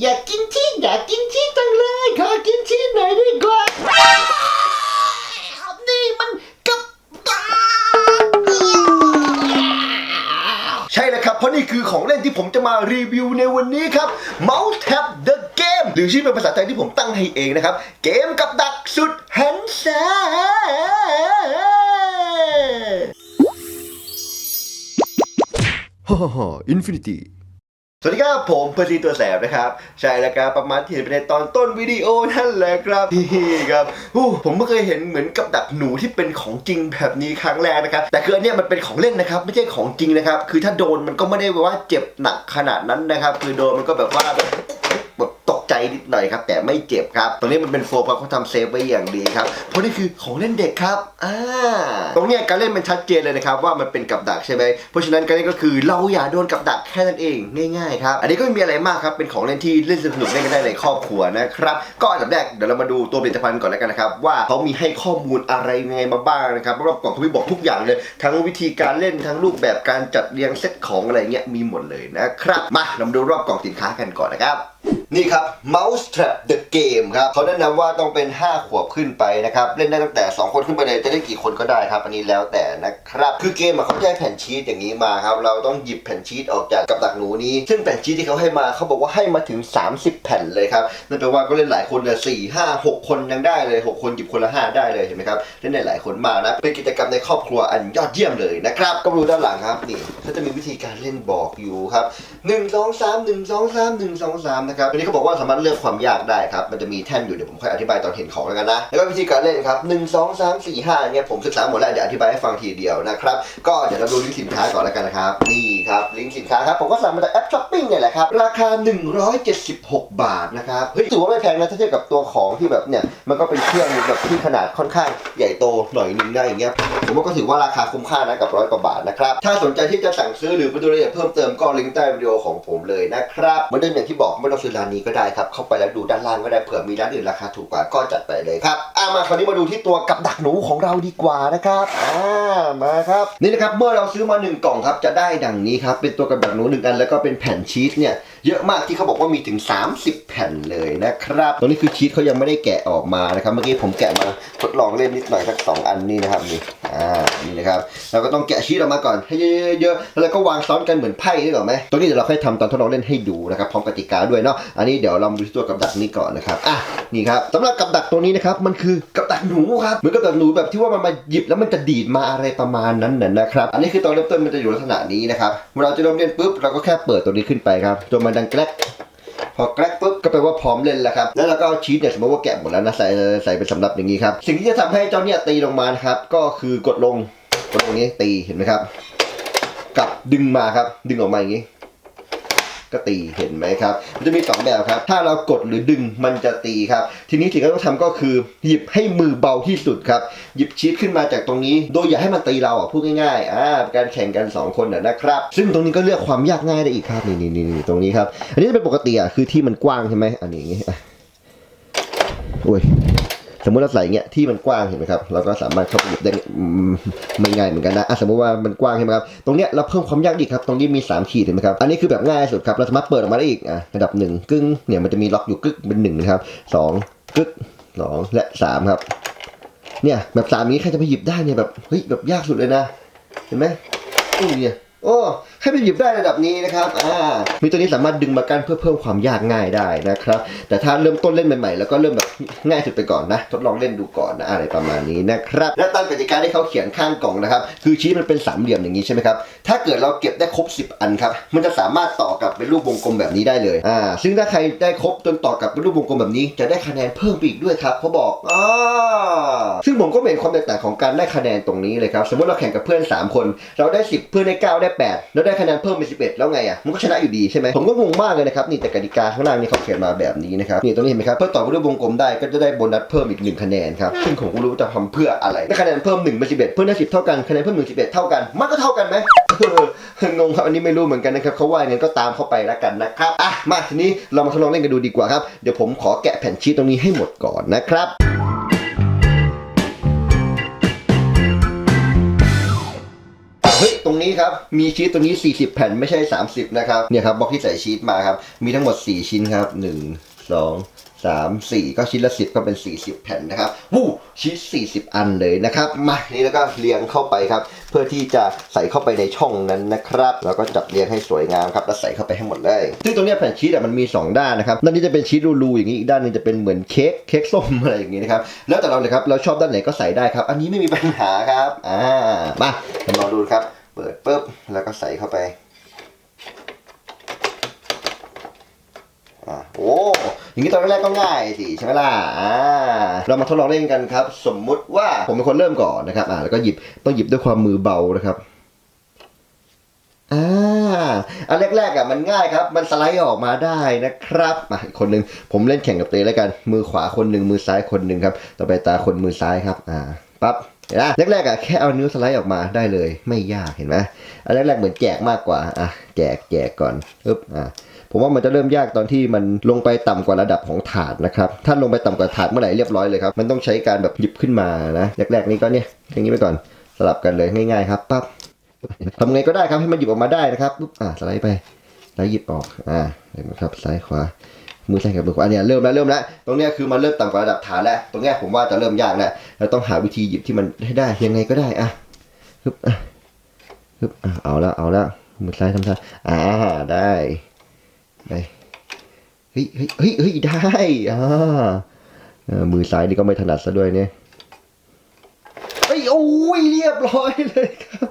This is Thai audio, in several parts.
อยากกินชีสอยากกินชีสจังเลย ขอกินชีสหน่อยดีกว่านี่มันกับดักใช่แล้วครับ เพราะนี่คือของเล่นที่ผมจะมารีวิวในวันนี้ครับ Mouse Tab The Game หรือชื่อเป็นภาษาไทยที่ผมตั้งให้เองนะครับ เกมกับดักสุดหันษาฮ่าฮ่าอินฟินิตี้ สวัสดีครับ ผมเพอร์ซีตัวแสบนะครับ ใช่แล้วครับประมาณที่เห็นไปในตอนต้นวิดีโอนั่นแหละครับที่ครับผมไม่เคยเห็นเหมือนกับดักหนูที่เป็นของจริงแบบนี้ครั้งแรกนะครับ แต่คืออันเนี้ยมันเป็นของเล่นนะครับ ไม่ใช่ของจริงนะครับ คือถ้าโดนมันก็ไม่ได้ว่าเจ็บหนักขนาดนั้นนะครับ คือโดนมันก็แบบว่าแบบต นิดหน่อยครับ แต่ไม่เจ็บครับ ตรงนี้มันเป็นโฟมครับเขาทำเซฟไว้อย่างดีครับ เพราะนี่คือของเล่นเด็กครับอ่าตรงนี้การเล่นมันชัดเจนเลยนะครับว่ามันเป็นกับดักใช่ไหมเพราะฉะนั้นการเล่นก็คือเราอย่าโดนกับดักแค่นั้นเองง่ายๆครับอันนี้ก็ไม่มีอะไรมากครับเป็นของเล่นที่เล่นสนุกเล่นกันได้ในครอบครัวนะครับก็อันดับแรกเดี๋ยวเรามาดูตัวผลิตภัณฑ์ก่อนแล้วกันนะครับว่าเขามีให้ข้อมูลอะไรยังไงมาบ้างนะครับรอบกล่องเขามีบอกทุกอย่างเลย ทั้งวิธีการเล่นทั้งรูปแบบการจัดเรียงเซตของอะไรเงี้ยมีหมดเลยนะครับมาเรามาดูรอบกล่องสินค้ากันก่อนนะครับ นี่ครับ Mouse Trap the Game ครับเขาแนะนำว่าต้องเป็น 5 ขวบขึ้นไปนะครับ เล่นได้ตั้งแต่ 2 คนขึ้นไปเลยจะเล่นกี่คนก็ได้ครับ อันนี้แล้วแต่นะครับ คือเกมเขาจะให้แผ่นชีตอย่างนี้มาครับ เราต้องหยิบแผ่นชีตออกจากกับดักหนูนี้ ซึ่งแผ่นชีตที่เขาให้มาเขาบอกว่าให้มาถึง 30 แผ่นเลยครับนั่นแปลว่าก็เล่นหลายคนเลยสี่ห้าหกคนยังได้เลย 6 คนหยิบคนละ 5 ได้เลยเห็นไหมครับเล่นได้หลายคนมากนะเป็นกิจกรรมในครอบครัวอันยอดเยี่ยมเลยนะครับก็มาดูด้านหลังครับนี่เขาจะมีวิธีการเล่นบอกอยู่ครับ1 2 3 1 2 3 1 2 3นะครับนี้เขาบอกว่าสามารถเลือกความยากได้ครับ มันจะมีแท่นอยู่เดี๋ยวผมค่อยอธิบายตอนเห็นของแล้วกันนะ แล้วก็วิธีการเล่นครับ1 2 3 4 5เนี่ยผมศึกษาหมดแล้วเดี๋ยวอธิบายให้ฟังทีเดียวนะครับ ก็เดี๋ยวเราดูลิงก์สินค้าก่อนแล้วกันนะครับ นี่ครับลิงก์สินค้าครับผมก็สั่งมาจากแอปช้อปปิ้งเนี่ยแหละครับ ราคา 176 บาทนะครับเฮ้ยถือว่าไม่แพงนะถ้าเทียบกับตัวของที่แบบเนี่ยมันก็เป็นเครื่องแบบที่ขนาดค่อนข้างใหญ่โตหน่อยนึงได้อย่างเงี้ยผมว่าก็ถือว่าราคาคุ้มค่านะกับร้อยกว่าบาทนะครับถ้าสนใจที่จะสั่งซื้อหรือไปดูรายละเอียดเพิ่มเติมก็ลิงก์ใต้วิดีโอของผมเลยนะครับเหมือนเดิมอย่างที่บอกไม่ต้องซื้อร้านนี้ก็ได้ครับ เข้าไปแล้วดูด้านล่างก็ได้เผื่อมีร้านอื่นราคาถูกกว่าก็จัดไปเลยครับอะมาคราวนี้มาดูที่ตัวกับดักหนูของเราดีกว่านะครับอ่ามาครับนี่นะครับเมื่อเราซื้อมาหนึ่งกล่องครับจะได้ดังนี้ครับเป็นตัวกับดักหนูหนึ่งอันแล้วก็เป็นแผ่นชีสเนี่ยเยอะมากที่เขาบอกว่ามีถึง 30 แผ่นเลยนะครับตรงนี้คือชีสเขายังไม่ได้แกะออกมานะครับ เมื่อกี้ผมแกะมาทดลองเล่นนิดหน่อยสักสองอันนี่นะครับนี่ อ่านี่นะครับเราก็ต้องแกะชีสออกมาก่อนให้เยอะๆแล้วก็วางซ้อนกันเหมือนไพ่นี่หรอไหมตรงนี้เดี๋ยวเราค่อยทำตอนทดลองเล่นให้ดูนะครับพร้อมกติกาด้วยเนาะอันนี้เดี๋ยวเรามาดูตัวกับดักนี้ก่อนนะครับอะนี่ครับสำหรับกับดักตัวนี้นะครับมันคือกับดักหนูครับเหมือนกับดักหนูแบบที่ว่ามันมาหยิบแล้วมันจะดีดมาอะไรประมาณนั้นน่ะนะครับอันนี้คือตอนเริ่มต้นมันจะอยู่ลักษณะนี้นะครับเวลาจะเริ่มเล่นปุ๊บเราก็แค่เปิดตัวนี้ขึ้นไปครับจนมันดังแกรก พอแกรกปุ๊บก็แปลว่าพร้อมเล่นแล้วครับ แล้วเราก็เอาชีสเนี่ยสมมติว่าแกะหมดแล้วนะใส่ใส่เป็นสำรับอย่างนี้ครับ สิ่งที่จะทำให้เจ้าเนี่ยตีลงมานะครับ ก็คือกดลงกดลงนี้ตีเห็นไหมครับ กับดึงมาครับ ดึงออกมาอย่างนี้ ก็ตีเห็นไหมครับ มันจะมีสองแบบครับ ถ้าเรากดหรือดึงมันจะตีครับ ทีนี้สิ่งที่เราต้องทำก็คือ หยิบให้มือเบาที่สุดครับ หยิบชีสขึ้นมาจากตรงนี้ โดยอย่าให้มันตีเราอะพูดง่ายๆอ่าการแข่งกันสองคนนะนะครับ ซึ่งตรงนี้ก็เลือกความยากง่ายได้อีกครับนี่นี่นี่ตรงนี้ครับ อันนี้จะเป็นปกติอะคือที่มันกว้างใช่ไหมอันนี้อย่างงี้อะโอ้ย สมมติเราใส่เงี้ยที่มันกว้างเห็นไหมครับเราก็สามารถเข้าไปหยิบได้ไม่ง่ายเหมือนกันนะอะสมมติว่ามันกว้างใช่ไหมครับตรงเนี้ยเราเพิ่มความยากอีกครับตรงนี้มี 3 ขีดเห็นไหมครับอันนี้คือแบบง่ายสุดครับเราสามารถเปิดออกมาได้อีกอะระดับหนึ่งกึ้งเนี่ยมันจะมีล็อกอยู่กึกเป็นหนึ่งนะครับสองกึกสองและสามครับเนี่ยแบบสามนี้ใครจะไปหยิบได้เนี่ยแบบเฮ้ยแบบยากสุดเลยนะ เห็นไหมอู้เนี่ยโอ้ ให้ไปหยิบได้ระดับนี้นะครับอ่ามีตัวนี้สามารถดึงมากั้นเพื่อเพิ่มความยากง่ายได้นะครับ แต่ถ้าเริ่มต้นเล่นใหม่ๆ แล้วก็เริ่มแบบง่ายสุดไปก่อนนะ ทดลองเล่นดูก่อนนะอะไรประมาณนี้นะครับ และตามกติกาที่เขาเขียนข้างกล่องนะครับ คือชี้มันเป็นสามเหลี่ยมอย่างนี้ใช่ไหมครับ ถ้าเกิดเราเก็บได้ครบ 10 อันครับ มันจะสามารถต่อกับเป็นรูปวงกลมแบบนี้ได้เลย อ่า ซึ่งถ้าใครได้ครบจนต่อกับเป็นรูปวงกลมแบบนี้ จะได้คะแนนเพิ่มไปอีกด้วยครับเขาบอกอ่าซึ่งผมก็เห็นความแตกต่างของการได้คะแนนตรงนี้เลยครับ สมมติเราแข่งกับเพื่อน 3 คน เราได้ 10 เพื่อนได้ 9 ได้ 8 แล้วได้คะแนนเพิ่มเป็น11แล้วไงอะมันก็ชนะอยู่ดีใช่ไหมผมก็งงมากเลยนะครับนี่แต่กติกาข้างล่างนี่เขาเขียนมาแบบนี้นะครับนี่ตรงนี้เห็นไหมครับเพื่อต่อไปด้วยวงกลมได้ก็จะได้โบนัสเพิ่มอีก1คะแนนครับซึ่งผมก็รู้ว่าจะทำเพื่ออะไรได้คะแนนเพิ่ม1เป็น11 เพื่อนได้10 เท่ากันคะแนนเพิ่ม1 11 เท่ากันมันก็เท่ากันไหมงงครับอันนี้ไม่รู้เหมือนกันนะครับเขาว่าอย่างนั้นก็ตามเข้าไปแล้วกันนะครับอะมาทีนี้เรามาทดลองเล่นกันดูดีกว่าครับเดี๋ยวผมขอแกะแผ่นชีตตรงนี้ให้หมดก่อนนะครับ เฮ้ยตรงนี้ครับมีชีสตัวนี้ 40 แผ่นไม่ใช่ 30 นะครับเนี่ยครับบล็อกที่ใส่ชีสมาครับมีทั้งหมด 4 ชิ้นครับ 1 2 3 4ก็ชิ้นละ10ก็เป็น40แผ่นนะครับวู้ชีส40อันเลยนะครับ มานี่แล้วก็เรียงเข้าไปครับ เพื่อที่จะใส่เข้าไปในช่องนั้นนะครับ แล้วก็จับเรียงให้สวยงามครับ แล้วใส่เข้าไปให้หมดเลย ซึ่งตรงนี้แผ่นชีสอะมันมี 2 ด้านนะครับ ด้านนี้จะเป็นชีสรูๆอย่างนี้ อีกด้านนึงจะเป็นเหมือนเค้ก เค้กส้มอะไรอย่างนี้นะครับ แล้วแต่เราเลยครับ เราชอบด้านไหนก็ใส่ได้ครับ อันนี้ไม่มีปัญหาครับ อ่า มาลองดูครับ เปิดปุ๊บ แล้วก็ใส่เข้าไป อ่าโอ้อย่างนี้ตอนแรกก็ง่ายสิใช่ไหมล่ะอ่าเรามาทดลองเล่นกันครับ สมมุติว่าผมเป็นคนเริ่มก่อนนะครับอ่าแล้วก็หยิบต้องหยิบด้วยความมือเบานะครับอ่าอันแรกๆอะมันง่ายครับ มันสไลด์ออกมาได้นะครับมาอีกคนหนึ่งผมเล่นแข่งกับเตยแล้วกัน มือขวาคนหนึ่งมือซ้ายคนหนึ่งครับ ต่อไปตาคนมือซ้ายครับอ่าปั๊บเห็นไหมแรกๆอะแค่เอานิ้วสไลด์ออกมาได้เลย ไม่ยากเห็นไหมอันแรกๆเหมือนแจกมากกว่าอะแจกแจกก่อนปึ๊บอ่า ผมว่ามันจะเริ่มยากตอนที่มันลงไปต่ำกว่าระดับของถาดนะครับ ถ้าลงไปต่ำกว่าถาดเมื่อไหร่เรียบร้อยเลยครับ มันต้องใช้การแบบหยิบขึ้นมานะ แรกๆนี้ก็เนี่ยอย่างนี้ไปก่อน สลับกันเลยง่ายๆครับปั๊บทำไงก็ได้ครับให้มันหยิบออกมาได้นะครับปุ๊บอ่าสไลด์ไปสไลด์หยิบออกอ่าเห็นไหมครับซ้ายขวามือซ้ายกับมือขวาเนี่ยเริ่มแล้วเริ่มแล้วตรงเนี้ยคือมันเริ่มต่ำกว่าระดับฐานแล้วตรงเนี้ยผมว่าจะเริ่มยากแล้วเราต้องหาวิธีหยิบที่มันให้ได้ยังไงก็ได้อะฮึบอะฮึบอะเอาละเอาละมือซ้ายทำซ้ายอ่าได้ ไปเฮ้ยเฮ้ยเฮ้ยเฮ้ยได้อ่ามือซ้ายนี่ก็ไม่ถนัดซะด้วยเนี่ย อ้ยโอ้ยเรียบร้อยเลยครับ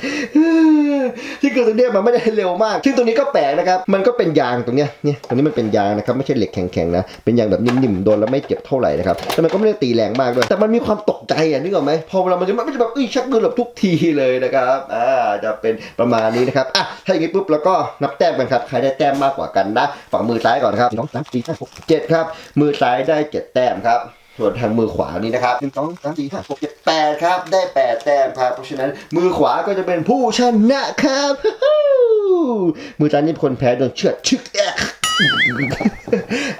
ที่เกิดตรงเนี้ยมันไม่ได้เร็วมาก ซึ่งตรงนี้ก็แปลกนะครับ มันก็เป็นยางตรงเนี้ยเนี่ยตรงนี้มันเป็นยางนะครับไม่ใช่เหล็กแข็งๆนะ เป็นยางแบบนิ่มๆโดนแล้วไม่เจ็บเท่าไหร่นะครับแต่มันก็ไม่ได้ตีแรงมากด้วย แต่มันมีความตกใจอะนึกออกไหมพอเวลามันจะมันจะแบบเอ้ยชักมือหลบทุกทีเลยนะครับอ่าจะเป็นประมาณนี้นะครับอะถ้าอย่างนี้ปุ๊บแล้วก็นับแต้มกันครับใครได้แต้มมากกว่ากันนะฝั่งมือซ้ายก่อนครับสองสามสี่ห้าหกเจ็ดครับมือซ้ายได้เจ็ดแต้มครับ ส่วนทางมือขวานี้นะครับหนึ่งสองสามสี่ห้าหกเจ็ดแปดครับ ได้แปดแต้มครับเพราะฉะนั้นมือขวาก็จะเป็นผู้ชนะครับ มือซ้ายนี่คนแพ้โดนเชือดชึกแอะ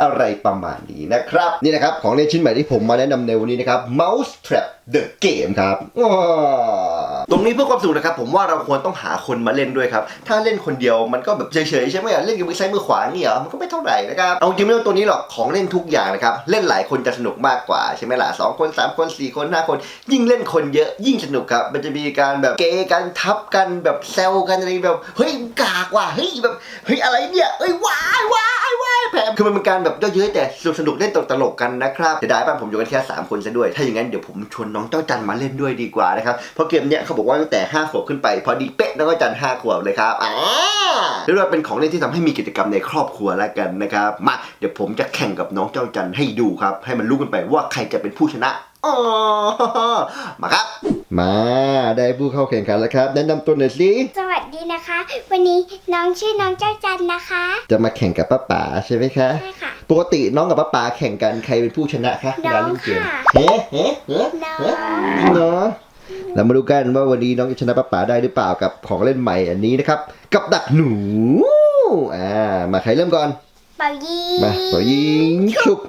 อะไรประมาณนี้นะครับ นี่นะครับ ของเล่นชิ้นใหม่ที่ผมมาแนะนำในวันนี้นะครับ Mouse Trap The Game ครับ รงนี้เพื่อความสนุกนะครับผมว่าเราควรต้องหาคนมาเล่นด้วยครับ ถ้าเล่นคนเดียวมันก็แบบเฉยๆใช่ไหมอะเล่นกับมือซ้ายมือขวานี่เหรอมันก็ไม่เท่าไหร่นะครับเอาจริงไม่ต้องตัวนี้หรอกของเล่นทุกอย่างนะครับเล่นหลายคนจะสนุกมากกว่าใช่ไหมล่ะสองคนสามคนสี่คนห้าคน ยิ่งเล่นคนเยอะยิ่งสนุกครับมันจะมีการแบบเกกันทับกันแบบแซวกันอะไรแบบเฮ้ยกากว่ะเฮ้ยแบบเฮ้ยอะไรเนี่ยเอ้ยว้ายว้ายว้ายแผลคือมันเป็นการแบบเยอะเย้ยแต่สนุกสนุกเล่นตลกๆกันนะครับเดี๋ยวได้ป่ะผมอยู่กันแค่สามคนซะด้วย ถ้าอย่างนั้นเดี๋ยวผมชวนน้องเจ้าจันมาเล่นด้วยดีกว่านะครับเพราะเกมเนี้ยเขาบอกว่าตั้งแต่ห้าขวบขึ้นไป พอดีเป๊ะน้องเจ้าจันห้าขวบเลยครับอ่าเรียกว่าเป็นของเล่นที่ทำให้มีกิจกรรมในครอบครัวแล้วกันนะครับ มาเดี๋ยวผมจะแข่งกับน้องเจ้าจันให้ดูครับ ให้มันรู้กันไปว่าใครจะเป็นผู้ชนะอ๋อมาครับ มาได้ผู้เข้าแข่งขันแล้วครับ แนะนำตัวหน่อยสิสวัสดีนะคะ วันนี้น้องชื่อน้องเจ้าจันนะคะ จะมาแข่งกับป้าป๋าใช่ไหมคะใช่ค่ะปกติน้องกับป้าป๋าแข่งกันใครเป็นผู้ชนะคะเวลาเล่นเกมน้องค่ะเฮ้เฮ้เฮ้น้องเฮ้จริง เหรอเรามาดูกันว่าวันนี้น้องจะชนะป้าป๋าได้หรือเปล่ากับของเล่นใหม่อันนี้นะครับ กับดักหนูอ่ามาใครเริ่มก่อนเป่ายิมาขอยิงชุบ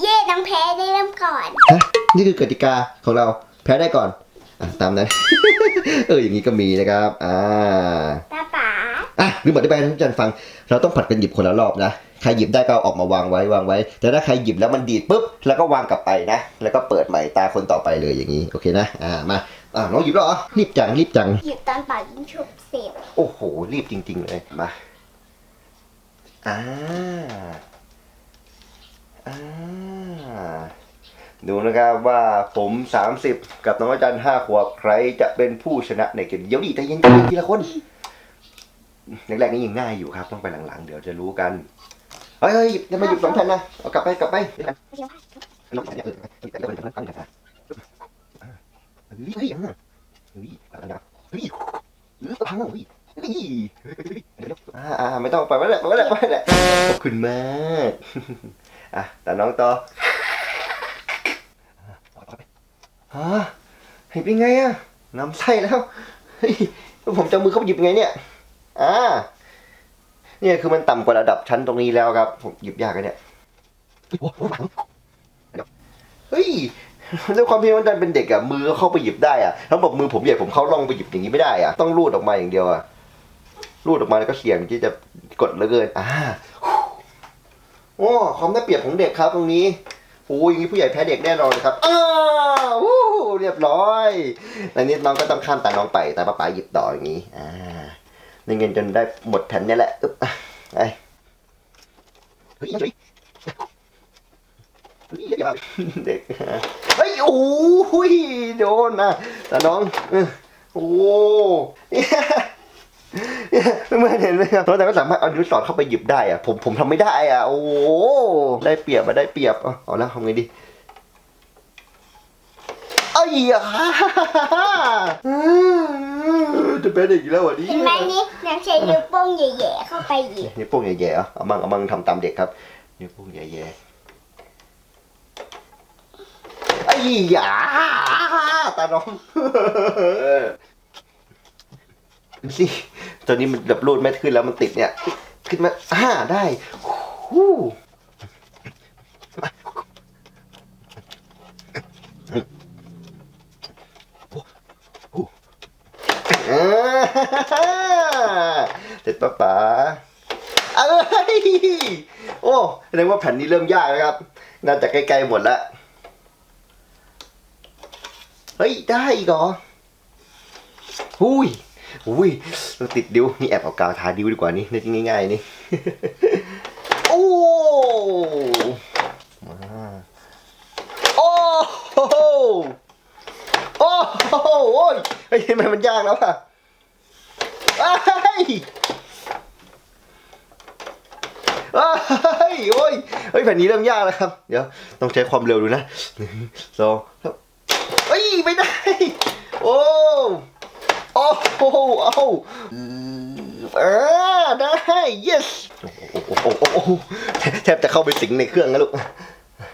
เย่น้องแพ้ได้เริ่มก่อนฮะนี่คือกติกาของเราแพ้ได้ก่อนอะตามนั้น เอออย่างนี้ก็มีนะครับอ่าตาป๋าอะลืมบอกได้ไปนะทุกท่านฟัง เราต้องผัดกันหยิบคนละรอบนะใครหยิบได้ก็เอาออกมาวางไว้วางไว้ แต่ถ้าใครหยิบแล้วมันดีดปุ๊บ แล้วก็วางกลับไปนะ แล้วก็เปิดใหม่ตาคนต่อไปเลยอย่างนี้ โอเคนะ อ่า มา อ่าน้องหยิบแล้วเหรอรีบจังรีบจัง หยิบตอนเป่ายิงฉุบเสร็จโอ้โห รีบจริง ๆ เลย มาอ่าอ่าดูนะครับว่าผม 30 กับน้องอาจารย์5ขวบใครจะเป็นผู้ชนะในเกมเดี๋ยวดิใจเย็นๆทีละคนแรกๆนี่ยังง่ายอยู่ครับ ต้องไปหลังๆ เดี๋ยวจะรู้กัน เฮ้ยเฮ้ยจะมาหยิบสองแผ่นนะ เอากลับไปกลับไปเดี๋ยวกันลงไปเนี่ยเออ เออเดี๋ยวเดี๋ยวเดี๋ยวตั้งกันนะเฮ้ยเฮ้ยอะเฮ้ยอะไรนะเฮ้ยเฮ้ยพังอะเฮ้ยเฮ้ยเดี๋ยวๆอ่าอ่าไม่ต้องไปไว้แหละไปไว้แหละไปไว้ขอบคุณมากอะแต่น้องต่อฮะเห็นเป็นไงอะน้ำไส้แล้วเฮ้ยแล้วผมจะเอามือเข้าไปหยิบไงเนี่ยอ่าเนี่ยคือมันต่ำกว่าระดับชั้นตรงนี้แล้วครับ ผมหยิบยากกันเนี่ยเฮ้ย ด้วยความที่มันดันเป็นเด็กอะมือเข้าไปหยิบได้อะแล้วบอกมือผมใหญ่ผมเข้าร่องไปหยิบอย่างนี้ไม่ได้อะต้องรูดออกมาอย่างเดียวอะรูดออกมาแล้วก็เสี่ยงที่จะกดเหลือเกินอ่าโอ้ความได้เปรียบของเด็กครับ ตรงนี้โอ้ยอย่างนี้ผู้ใหญ่แพ้เด็กแน่นอนครับอ้าววู้เรียบร้อยอันนี้น้องก็ต้องข้ามตาน้องไปแต่ป้าป๋าหยิบต่ออย่างนี้อ่าในเงินจนได้หมดแผ่นนี้แหละอึ๊บไอะไป เฮ้ยเฮ้ยเด็กเฮ้ยโอ้ยโดนนะแต่น้องเออโอ้เนี่ยเนี่ยเพื่อนๆเห็นไหมครับน้องแต่ก็สามารถเอานิ้วสอดเข้าไปหยิบได้อะผมผมทำไม่ได้อะโอ้โหได้เปรียบมาได้เปรียบเอาเอาแล้วทำไงดีไอ้ยาจะเป็นอีกแล้วอะดิเห็นไหมนี่น้องใช้นิ้วโป้งแหย่ๆเข้าไปหยิบนิ้วโป้งแย่ๆเหรอเอามั่งเอามั่งทำตามเด็กครับนิ้วโป้งแย่ๆ ไอ้ยาตาน้องสิตอนนี้มันแบบรูดไม่ขึ้นแล้วมันติดเนี่ย ขึ้นมาอ่าได้ฮู้เสร็จปะป๋าเอ้ย โอ้แสดงว่าแผ่นนี้เริ่มยากแล้วครับ น่าจะใกล้ๆหมดแล้ว เฮ้ย ได้อีกเหรอหุยหุยเราติดดิวนี่แอบเอากาวทาดิวดีกว่านี่นี่ง่ายๆนี่ โอ้มาโอ้โหโอ้โหโอ้ยเฮ้ยทำไมมันยากแล้วอะเฮ้ยเฮ้ยโอ้ยเฮ้ยแผ่นนี้เริ่มยากแล้วครับ เดี๋ยว ต้องใช้ความเร็วดูนะหนึ่งสอง สามเอ้ยไม่ได้ โอ้โอ้โหเอาเออได้ yes โอ้โหแทบจะเข้าไปสิงในเครื่องนะลูก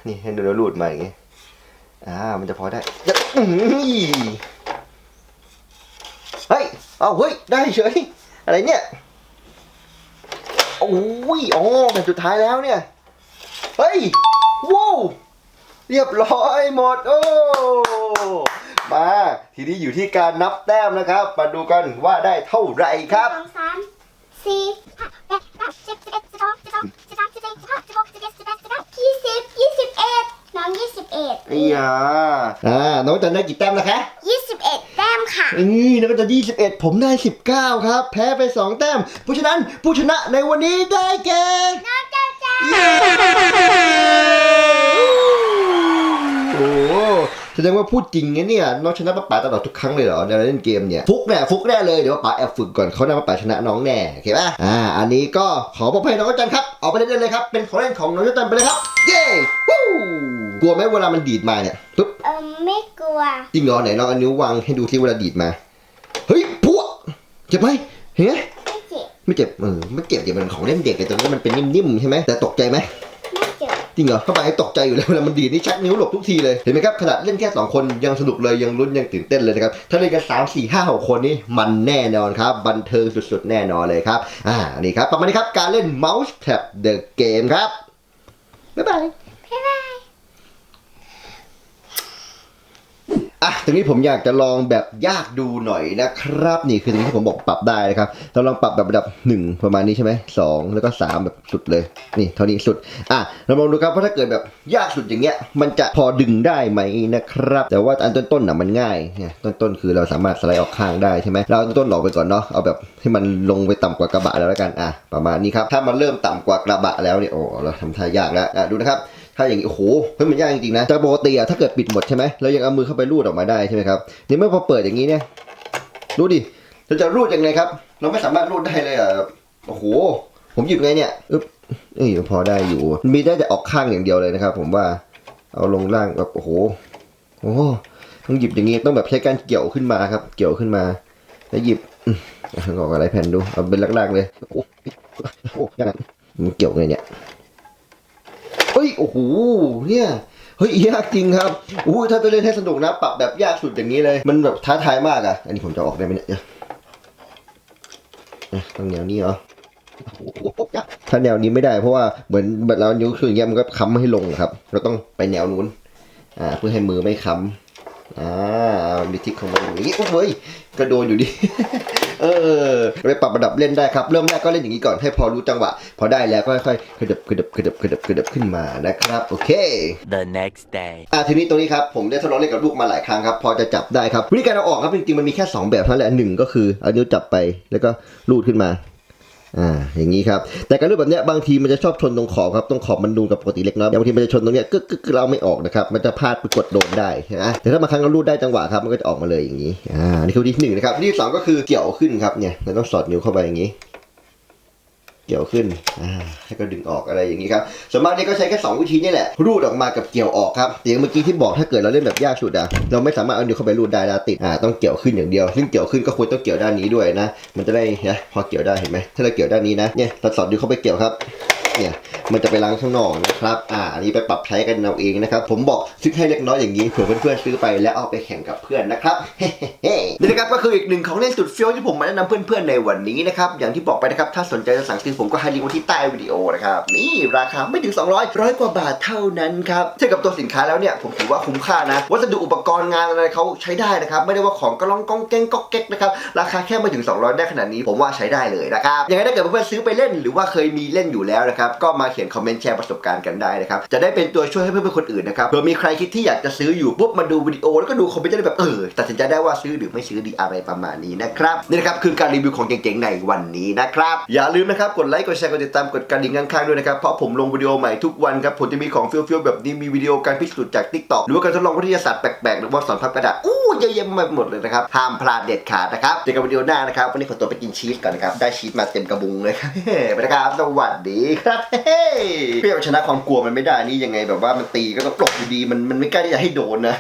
นี่ให้ดูแล้วรูดมาอย่างงี้อ่ามันจะพอได้เฮ้ยเอาเฮ้ย ได้เฉย อะไรเนี่ย โอ้ยอ๋อแผ่สุดท้ายแล้วเนี่ย เฮ้ยว้าว เรียบร้อยหมดโอ้มาทีนี้อยู่ที่การนับแต้มนะครับ มาดูกันว่าได้เท่าไหร่ครับ สองสามสี่ห้าแปดเก้าสิบสิบเอ็ดสิบสองสิบสามสิบสี่สิบห้าสิบหกสิบเจ็ดสิบแปดสิบเก้ายี่สิบยี่สิบเอ็ดน้องยี่สิบเอ็ดไอ้ยาอ่าน้องจันได้กี่แต้มนะคะ ยี่สิบเอ็ดแต้มค่ะ นี่น้องจันยี่สิบเอ็ดผมได้สิบเก้าครับ แพ้ไปสองแต้ม เพราะฉะนั้นผู้ชนะในวันนี้ได้แก่น้องจ้าจ้า แสดงว่าพูดจริงนะเนี่ยน้องชนะป้าป๋าตลอดทุกครั้งเลยเหรอในเล่นเกมเนี่ยฟุกแน่ฟุกแน่เลยเดี๋ยวป้าป๋าแอบฝึกก่อนเขาหน้าป้าป๋าชนะน้องแน่โอเคป่ะอ่าอันนี้ก็ขอมอบให้น้องจันครับเอาไปเล่นเลยครับเป็นของเล่นของน้องจันไปเลยครับเย้วู้กลัวไหมเวลามันดีดมาเนี่ยปึ๊บเออไม่กลัวจริงเหรอไหนลองเอานิ้ววางให้ดูที่เวลาดีดมาเฮ้ยพวกเจ็บไหมเห็นไหมไม่เจ็บไม่เจ็บเออไม่เจ็บเดี๋ยวมันของเล่นเด็กแต่ตรงนี้มันเป็นนิ่มๆใช่ไหมแต่ตกใจไหมไม่เจริงเหรอเข้าไปตกใจอยู่แล้วเวลามันดีดนี่ชักนิ้วหลบทุกทีเลยเห็นไหมครับขนาดเล่นแค่สองคนยังสนุกเลยยังลุ้นยังตื่นเต้นเลยนะครับถ้าเล่นกันสามสี่ห้าหกคนนี่มันแน่นอนครับบันเทิงสุดๆ แน่นอนเลยครับอ่านี่ครับประมาณนี้ครับการเล่น Mouse Tab The Game ครับบ๊ายบายบ๊ายบาย อะตรงนี้ผมอยากจะลองแบบยากดูหน่อยนะครับ นี่คือตรงนี้ที่ผมบอกปรับได้นะครับเราลองปรับแบบระดับหนึ่งประมาณนี้ใช่ไหมสองแล้วก็สามแบบสุดเลย นี่เท่านี้สุด อะเราลองดูครับว่าถ้าเกิดแบบยากสุดอย่างเงี้ย มันจะพอดึงได้ไหมนะครับ แต่ว่าอันต้นๆน่ะมันง่ายเนี่ยต้นๆคือเราสามารถสไลด์ออกข้างได้ใช่ไหมเราต้นๆออกไปก่อนเนาะเอาแบบให้มันลงไปต่ำกว่ากระบะแล้วแล้วกันอะประมาณนี้ครับถ้ามันเริ่มต่ำกว่ากระบะแล้วเนี่ยโอ้เราทำท่ายากแล้วอะดูนะครับ ถ้าอย่างนี้โอ้โหเฮ้ยมันยากจริงๆนะแต่ปกติอะถ้าเกิดปิดหมดใช่ไหมเรายังเอามือเข้าไปรูดออกมาได้ใช่ไหมครับนี่เมื่อพอเปิดอย่างนี้เนี่ยดูดิเราจะรูดยังไงครับ เราไม่สามารถรูดได้เลยอะโอ้โห ผมหยิบไงเนี่ยอึ๊บเอ้ยพอได้อยู่ มีได้แต่ออกข้างอย่างเดียวเลยนะครับ ผมว่าเอาลงล่างแบบโอ้โหโอ้ต้องหยิบอย่างนี้ต้องแบบใช้การเกี่ยวขึ้นมาครับ เกี่ยวขึ้นมา แล้วหยิบออกอะไรแผ่นดูเอาเป็นลากๆเลยโอ้โหยังไงมันเกี่ยวไงเนี่ย ยโอ้โหเนี่ยเฮ้ยยากจริงครับอู้ถ้าจะเล่นให้สนุกนะปรับแบบยากสุดอย่างนี้เลย มันแบบท้าทายมากอะ อันนี้ผมจะออกได้ไหมเนี่ยเนี่ยต้องแนวนี้เหรอโอ้โหยากถ้าแนวนี้ไม่ได้เพราะว่าเหมือนแบบเรานิ้วคืออย่างเงี้ยมันก็ค้ำไม่ให้ลงครับ เราต้องไปแนวนู้น อ่า เพื่อให้มือไม่ค้ำ อ่ามันมีทิศของมันอย่างนี้โอ้เฮ้ยกระโดนอยู่ดิ เออไปปรับระดับเล่นได้ครับ เริ่มแรกก็เล่นอย่างนี้ก่อนให้พอรู้จังหวะ พอได้แล้วก็ค่อยๆขยับขยับขยับขยับขยับขึ้นมานะครับ โอเค The next day. อะทีนี้ตรงนี้ครับผมได้ทดลองเล่นกับลูกมาหลายครั้งครับ พอจะจับได้ครับ วิธีการเอาออกครับจริงๆมันมีแค่ 2 แบบเท่านั้นแหละหนึ่งก็คือเอานิ้วจับไปแล้วก็ลูดขึ้นมา อ่าอย่างนี้ครับ แต่การลูดแบบเนี้ยบางทีมันจะชอบชนตรงขอบครับตรงขอบมันนูนกับปกติเล็กน้อยบางทีมันจะชนตรงเนี้ยกึกกึกกึกเราไม่ออกนะครับมันจะพลาดไปกดโดนได้นะแต่ถ้าบางครั้งเราลูดได้จังหวะครับมันก็จะออกมาเลยอย่างนี้อ่านี่คือที่หนึ่งนะครับที่สองก็คือเกี่ยวขึ้นครับเนี่ยเราต้องสอดนิ้วเข้าไปอย่างนี้ เกี่ยวขึ้นให้ก็ดึงออกอะไรอย่างนี้ครับส่วนมากนี่ก็ใช้แค่2วิธีนี่แหละ รูดออกมากับเกี่ยวออกครับอย่างเมื่อกี้ที่บอกถ้าเกิดเราเล่นแบบยากสุดอะเราไม่สามารถเอานิ้วเข้าไปรูดได้ล้วติดอ่าต้องเกี่ยวขึ้นอย่างเดียวซึ่งเกี่ยวขึ้นก็ควรต้องเกี่ยวด้านนี้ด้วยนะ มันจะได้นะพอเกี่ยวได้เห็นไหมถ้าเราเกี่ยวด้านนี้นะเนี่ยเราสอดนิ้วเข้าไปเกี่ยวครับเนี่ยมันจะไปล้างข้างนอกนะครับ อ่าอันนี้ไปปรับใช้กันเอาเองนะครับ ผมบอกซื้อให้เล็กน้อยอย่างนี้เผื่อเพื่อนๆซื้อไปแล้วเอาไปแข่งกับเพื่อนนะครับนี่นะครับก็คืออีกหนึ่งของเล่นสุดเฟี้ยวที่ผมมาแนะนำเพื่อนๆในวันนี้นะครับอย่างที่บอกไปนะครับถ้าสนใจจะสั่งซื้อผมก็ให้ลิงก์ไว้ที่ใต้วิดีโอนะครับ นี่ราคาไม่ถึง 200ร้อยกว่าบาทเท่านั้นครับเทียบกับตัวสินค้าแล้วเนี่ยผมถือว่าคุ้มค่านะ วัสดุอุปกรณ์งานอะไรเขาใช้ได้นะครับ ไม่ได้ว่าของกระล่องกองแกงก๊อกแก๊กนะครับ ราคาแค่ไม่ถึง 200 ได้ขนาดนี้ผมว่าใช้ได้เลยนะครับยังไงถ้าเกิดเพื่อนๆซื้อไปเล่นหรือว่าเคยมีเล่นอยู่แล้วนะครับก็มาเขียนคอมเมนต์แชร์ประสบการณ์กันได้นะครับจะได้เป็นตัวช่วยให้เพื่อนๆคนอื่นนะครับเผื่อมีใครคิดที่อยากจะซื้ออยู่ปุ๊บมาดูวิดีโอแล้วก็ดูคอมเมนต์จะได้แบบเออตัดสินใจได้ว่าซื้อหรือไม่ซื้อดีอะไรประมาณนี้นะครับนี่นะครับคือการรีวิวของเจ๋งๆในวันนี้นะครับอย่าลืมนะครับกดไลค์กดแชร์กดติดตามกดกระดิ่งข้างๆด้วยนะครับเพราะผมลงวิดีโอใหม่ทุกวันครับผมจะมีของเฟี้ยวๆแบบนี้มีวิดีโอการพิสูจน์จาก TikTok หรือว่าการทดลองวิทยาศาสตร์แปลกๆหรือว่าสอนพับกระดาษอู้เยอะแยะมาหมดเลยนะครับห้ามพลาดเด็ดขาดนะครับเจอกันวิดีโอหน้านะครับวันนี้ขอตัวไปกินชีสก่อนนะครับได้ชีสมาเต็มกระบุงเลยครับไปนะครับสวัสดีครับเฮ้ยเพื่อเอาชนะความกลัวมันไม่ได้นี่ยังไงแบบว่ามันตีก็ต้องปลบอยู่ดีมันมันไม่กล้าที่จะให้โดนนะ